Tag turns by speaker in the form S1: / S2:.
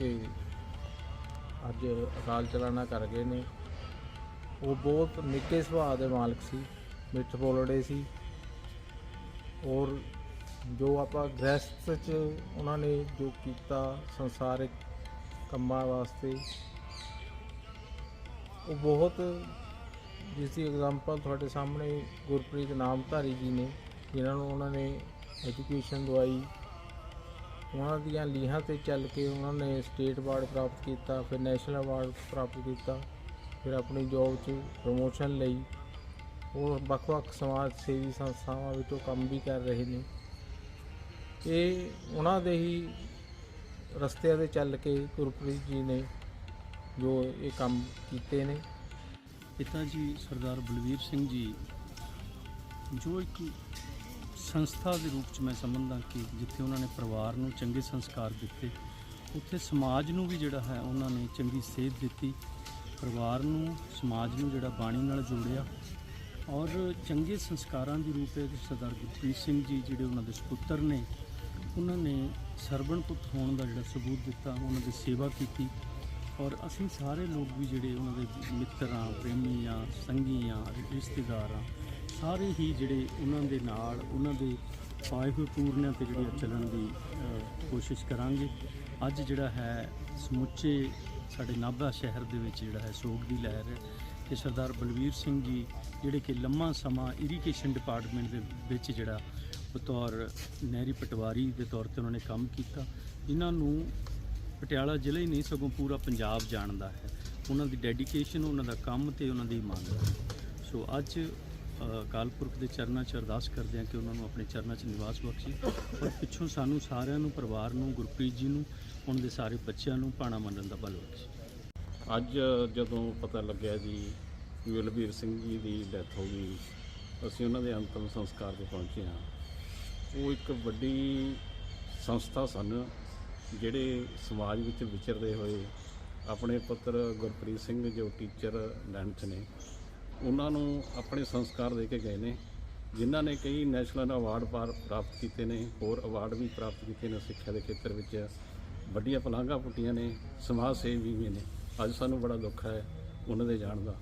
S1: ਜੋ ਅੱਜ ਅਕਾਲ ਚਲਾਣਾ ਕਰ ਗਏ ਨੇ। ਉਹ ਬਹੁਤ ਨਿੱਕੇ ਸੁਭਾਅ ਦੇ ਮਾਲਕ ਸੀ, ਮਿੱਠ ਬੋਲੜੇ ਸੀ। ਔਰ ਜੋ ਆਪਾਂ ਗ੍ਰਸਤ ਚ ਉਹਨਾਂ ਨੇ ਜੋ ਕੀਤਾ ਸੰਸਾਰਿਕ ਕੰਮਾਂ ਵਾਸਤੇ, ਉਹ ਬਹੁਤ ਜਿਸ ਦੀ ਐਗਜ਼ਾਮਪਲ ਤੁਹਾਡੇ ਸਾਹਮਣੇ ਗੁਰਪ੍ਰੀਤ ਨਾਮਧਾਰੀ ਜੀ ਨੇ, ਜਿਨ੍ਹਾਂ ਨੂੰ ਉਹਨਾਂ ਨੇ ਐਜੂਕੇਸ਼ਨ ਦਵਾਈ ਉਹਨਾਂ ਦੀਆਂ ਲੀਹਾਂ ਤੇ ਚੱਲ ਕੇ ਉਹਨਾਂ ਨੇ ਸਟੇਟ ਅਵਾਰਡ ਪ੍ਰਾਪਤ ਕੀਤਾ, ਫਿਰ ਨੈਸ਼ਨਲ ਅਵਾਰਡ ਪ੍ਰਾਪਤ ਕੀਤਾ, ਫਿਰ ਆਪਣੀ ਜੌਬ 'ਚ ਪ੍ਰਮੋਸ਼ਨ ਲਈ। ਉਹ ਵੱਖ-ਵੱਖ ਸਮਾਜ ਸੇਵੀ ਸੰਸਥਾਵਾਂ ਵਿੱਚੋਂ ਕੰਮ ਵੀ ਕਰ ਰਹੇ ਨੇ। ਇਹ ਉਹਨਾਂ ਦੇ ਹੀ ਰਸਤਿਆਂ ਤੇ ਚੱਲ ਕੇ ਗੁਰਪ੍ਰੀਤ ਜੀ ਨੇ ਜੋ ਇਹ ਕੰਮ ਕੀਤੇ ਨੇ।
S2: ਪਿਤਾ ਜੀ ਸਰਦਾਰ ਬਲਵੀਰ ਸਿੰਘ ਜੀ, ਜੋ ਇੱਕ ਸੰਸਥਾ ਦੇ ਰੂਪ ਚ ਮੈਂ ਸਮਝਦਾ ਕਿ ਜਿੱਥੇ ਉਹਨਾਂ ਨੇ ਪਰਿਵਾਰ ਨੂੰ ਚੰਗੇ ਸੰਸਕਾਰ ਦਿੱਤੇ, ਉੱਥੇ ਸਮਾਜ ਨੂੰ ਵੀ ਜਿਹੜਾ ਹੈ ਉਹਨਾਂ ਨੇ ਚੰਗੀ ਸੇਧ ਦਿੱਤੀ, ਪਰਿਵਾਰ ਨੂੰ, ਸਮਾਜ ਨੂੰ ਜਿਹੜਾ ਬਾਣੀ ਨਾਲ ਜੋੜਿਆ ਔਰ ਚੰਗੇ ਸੰਸਕਾਰਾਂ ਦੀ ਰੂਪ ਵਿੱਚ ਸਰਦਾਰ ਗੁਰਪ੍ਰੀਤ ਸਿੰਘ ਜੀ ਜਿਹੜੇ ਉਹਨਾਂ ਦੇ ਸੁਪੁੱਤਰ ਨੇ, ਉਹਨਾਂ ਨੇ ਸਰਵਣ ਪੁੱਤ ਹੋਣ ਦਾ ਜਿਹੜਾ ਸਬੂਤ ਦਿੱਤਾ, ਉਹਨਾਂ ਦੀ ਸੇਵਾ ਕੀਤੀ ਔਰ ਅਸੀਂ ਸਾਰੇ ਲੋਕ ਵੀ ਜਿਹੜੇ ਉਹਨਾਂ ਦੇ ਮਿੱਤਰਾਂ, ਪ੍ਰੇਮੀਆਂ, ਸੰਗੀਆਂ, ਰਿਸ਼ਤੇਦਾਰਾਂ ਸਾਰੇ ਹੀ ਜਿਹੜੇ ਉਹਨਾਂ ਦੇ ਨਾਲ, ਉਹਨਾਂ ਦੇ ਪਾਏ ਹੋਏ ਪੂਰਨਿਆਂ ਤੇ ਜਿਹੜੀ ਚੱਲਣ ਦੀ ਕੋਸ਼ਿਸ਼ ਕਰਾਂਗੇ। ਅੱਜ ਜਿਹੜਾ ਹੈ ਸਮੁੱਚੇ ਸਾਡੇ ਨਾਭਾ ਸ਼ਹਿਰ ਦੇ ਵਿੱਚ ਜਿਹੜਾ ਹੈ ਸੋਗ ਦੀ ਲਹਿਰ ਹੈ ਕਿ ਸਰਦਾਰ ਬਲਵੀਰ ਸਿੰਘ ਜੀ ਜਿਹੜੇ ਕਿ ਲੰਮਾ ਸਮਾਂ ਇਰੀਗੇਸ਼ਨ ਡਿਪਾਰਟਮੈਂਟ ਦੇ ਵਿੱਚ ਜਿਹੜਾ ਬਤੌਰ ਨਹਿਰੀ ਪਟਵਾਰੀ ਦੇ ਤੌਰ ਤੇ ਉਹਨਾਂ ਨੇ ਕੰਮ ਕੀਤਾ, ਇਹਨਾਂ ਨੂੰ ਪਟਿਆਲਾ ਜ਼ਿਲ੍ਹਾ ਹੀ ਨਹੀਂ, ਸਗੋਂ ਪੂਰਾ ਪੰਜਾਬ ਜਾਣਦਾ ਹੈ। ਉਹਨਾਂ ਦੀ ਡੈਡੀਕੇਸ਼ਨ ਉਹਨਾਂ ਦਾ ਕੰਮ ਤੇ ਉਹਨਾਂ ਦੀ ਇਮਾਨਦਾਰੀ ਸੋ ਅੱਜ ਅਕਾਲ ਪੁਰਖ ਦੇ ਚਰਨਾਂ 'ਚ ਅਰਦਾਸ ਕਰਦੇ ਹਾਂ ਕਿ ਉਹਨਾਂ ਨੂੰ ਆਪਣੇ ਚਰਨਾਂ 'ਚ ਨਿਵਾਸ ਬਖਸ਼ੇ ਔਰ ਪਿੱਛੋਂ ਸਾਨੂੰ ਸਾਰਿਆਂ ਨੂੰ, ਪਰਿਵਾਰ ਨੂੰ, ਗੁਰਪ੍ਰੀਤ ਜੀ ਨੂੰ, ਉਹਨਾਂ ਦੇ ਸਾਰੇ ਬੱਚਿਆਂ ਨੂੰ ਭਾਣਾ ਮੰਨਣ ਦਾ ਬਲ ਬਖਸ਼ੇ।
S3: ਅੱਜ ਜਦੋਂ ਪਤਾ ਲੱਗਿਆ ਜੀ ਕਿ ਬਲਬੀਰ ਸਿੰਘ ਜੀ ਦੀ ਡੈਥ ਹੋ ਗਈ, ਅਸੀਂ ਉਹਨਾਂ ਦੇ ਅੰਤਮ ਸੰਸਕਾਰ ਤੇ ਪਹੁੰਚੇ ਹਾਂ। ਉਹ ਇੱਕ ਵੱਡੀ ਸੰਸਥਾ ਸਨ, ਜਿਹੜੇ ਸਮਾਜ ਵਿੱਚ ਵਿਚਰਦੇ ਹੋਏ ਆਪਣੇ ਪੁੱਤਰ ਗੁਰਪ੍ਰੀਤ ਸਿੰਘ ਜੋ ਟੀਚਰ ਲਾਈਨ ਨੇ ਉਹਨਾਂ ਨੂੰ ਆਪਣੇ ਸੰਸਕਾਰ ਦੇ ਕੇ ਗਏ ਨੇ, ਜਿਨ੍ਹਾਂ ਨੇ ਕਈ ਨੈਸ਼ਨਲ ਅਵਾਰਡ ਪਾਰ ਪ੍ਰਾਪਤ ਕੀਤੇ ਨੇ, ਹੋਰ ਅਵਾਰਡ ਵੀ ਪ੍ਰਾਪਤ ਕੀਤੇ ਨੇ ਸਿੱਖਿਆ ਦੇ ਖੇਤਰ ਵਿੱਚ। ਵੱਡੀਆਂ ਪਲਾਂਘਾਂ ਪੁੱਟੀਆਂ ਨੇ, ਸਮਾਜ ਸੇਵੀ ਵੀ ਨੇ। ਅੱਜ ਸਾਨੂੰ ਬੜਾ ਦੁੱਖ ਹੈ ਉਹਨਾਂ ਦੇ ਜਾਣ ਦਾ।